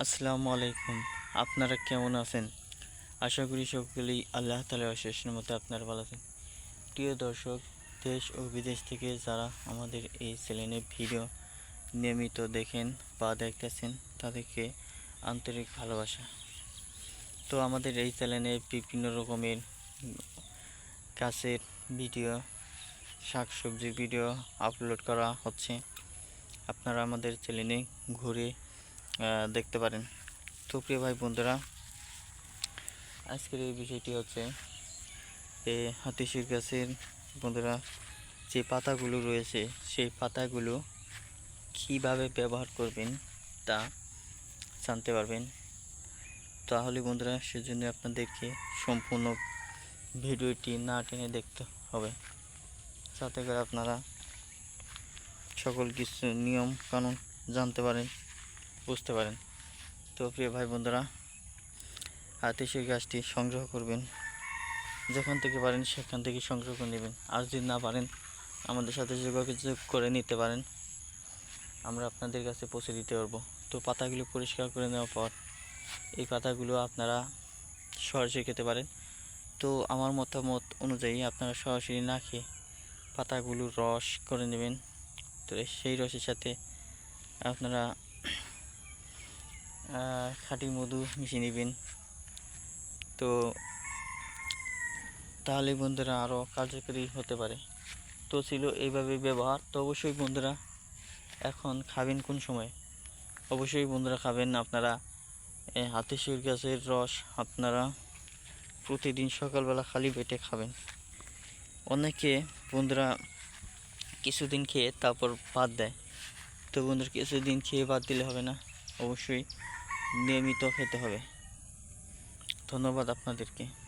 আসসালামু আলাইকুম। আপনারা কেমন আছেন? আশা করি সকলেই আল্লাহ তালা অশেষের মতো আপনারা ভালো আছেন। প্রিয় দর্শক, দেশ ও বিদেশ থেকে যারা আমাদের এই চ্যানেলে ভিডিও নিয়মিত দেখেন বা দেখতেছেন, তাদেরকে আন্তরিক ভালোবাসা। তো আমাদের এই চ্যানেলে বিভিন্ন রকমের গাছের ভিডিও, শাকসবজির ভিডিও আপলোড করা হচ্ছে। আপনারা আমাদের চ্যানেলে ঘুরে দেখতে পারেন। তো প্রিয় ভাই বন্ধুরা, আজকের এই বিষয়টি হচ্ছে এই হাতিশির গাছের বন্ধুরা, যে পাতাগুলো রয়েছে, সেই পাতাগুলো কীভাবে ব্যবহার করবেন তা জানতে পারবেন। তাহলে বন্ধুরা, সেজন্য আপনাদেরকে সম্পূর্ণ ভিডিওটি না টেনে দেখতে হবে। যাতে করে আপনারা সকল কিছু নিয়ম কানুন জানতে পারেন। বুঝতে পারেন। তো প্রিয় ভাই বন্ধুরা হাতে সেই গাছটি সংগ্রহ করবেন। যেখান থেকে পারেন সেখান থেকে সংগ্রহ করে নেবেন। আর যদি না পারেন, আমাদের সাথে যোগাযোগ করে নিতে পারেন। আমরা আপনাদের কাছে পৌঁছে দিতে পারব। তো পাতাগুলো পরিষ্কার করে নেওয়ার পর, এই পাতাগুলো আপনারা সরাসরি খেতে পারেন। তো আমার মতামত অনুযায়ী আপনারা সরাসরি না খেয়ে পাতাগুলো রস করে নেবেন। তো সেই রসের সাথে আপনারা খাঁটি মধু মিশিয়ে নেবেন। তো তাহলে বন্ধুরা আরও কার্যকরী হতে পারে। তো ছিল এইভাবে ব্যবহার। তো অবশ্যই বন্ধুরা এখন খাবেন কোন সময়? অবশ্যই বন্ধুরা খাবেন আপনারা হাতে শির গাছের রস আপনারা প্রতিদিন সকালবেলা খালি পেটে খাবেন। অনেকে বন্ধুরা কিছুদিন খেয়ে তারপর বাদ দেয়। তো বন্ধুরা কিছুদিন খেয়ে বাদ দিলে হবে না। অবশ্যই নিয়মিত খেতে হবে। ধন্যবাদ আপনাদেরকে।